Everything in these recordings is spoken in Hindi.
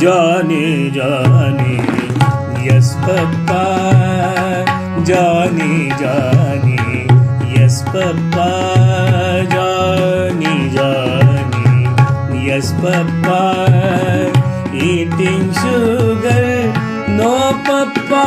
जाने जाने, यस पप्पा, जाने जाने, यस पप्पा, जाने जाने, yes papa eating sugar no papa.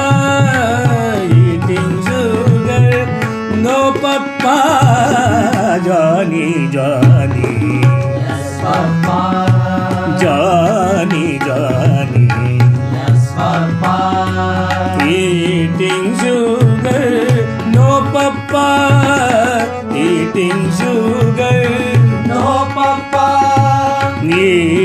ninguém.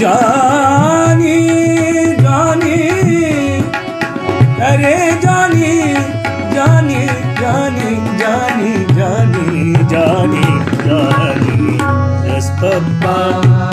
Johnny Johnny. अरे जानी जानी जानी जानी जानी जानी जानी। रस्तपा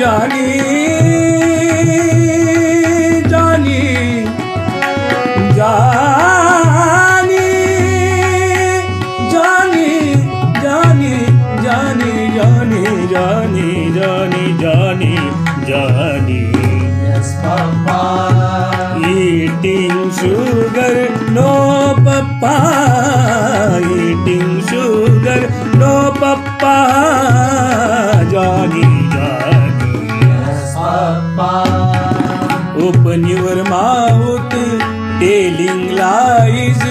জানি জানি জানি জানি জানি জানি জানি জানি জানি জানি জানি Papa. Eating sugar, no papa. Open ओपनीवर mouth telling lies.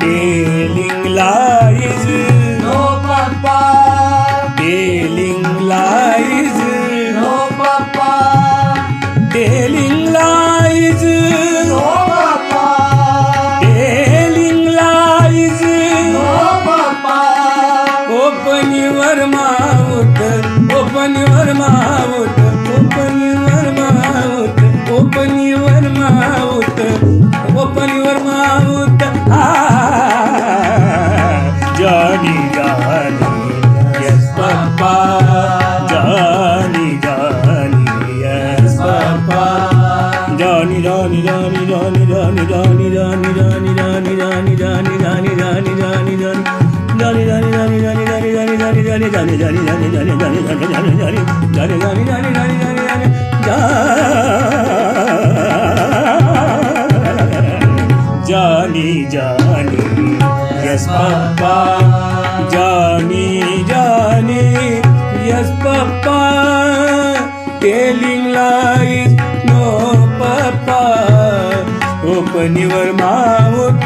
Telling lies. Jani Jani Yes Papa Jani Jani Yes Papa Telling Lies पावनीवर माऊन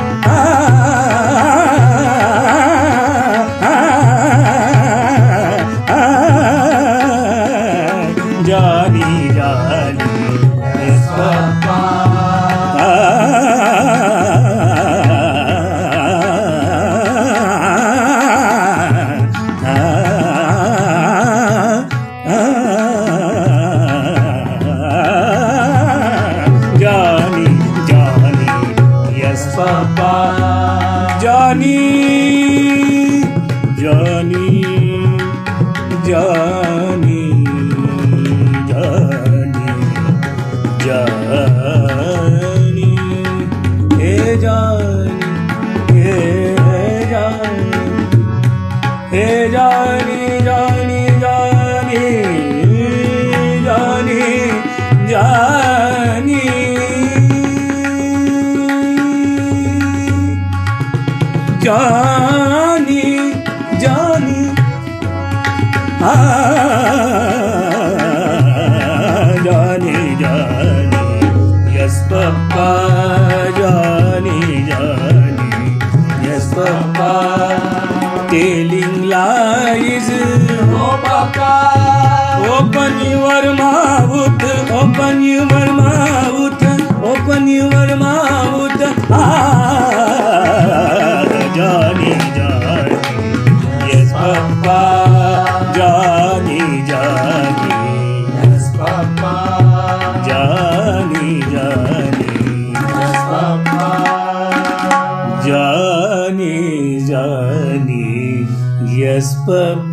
Johnny Johnny ah Johnny Johnny yes papa Johnny Johnny yes papa telling lies oh papa open your mouth open your mouth open your mouth ah the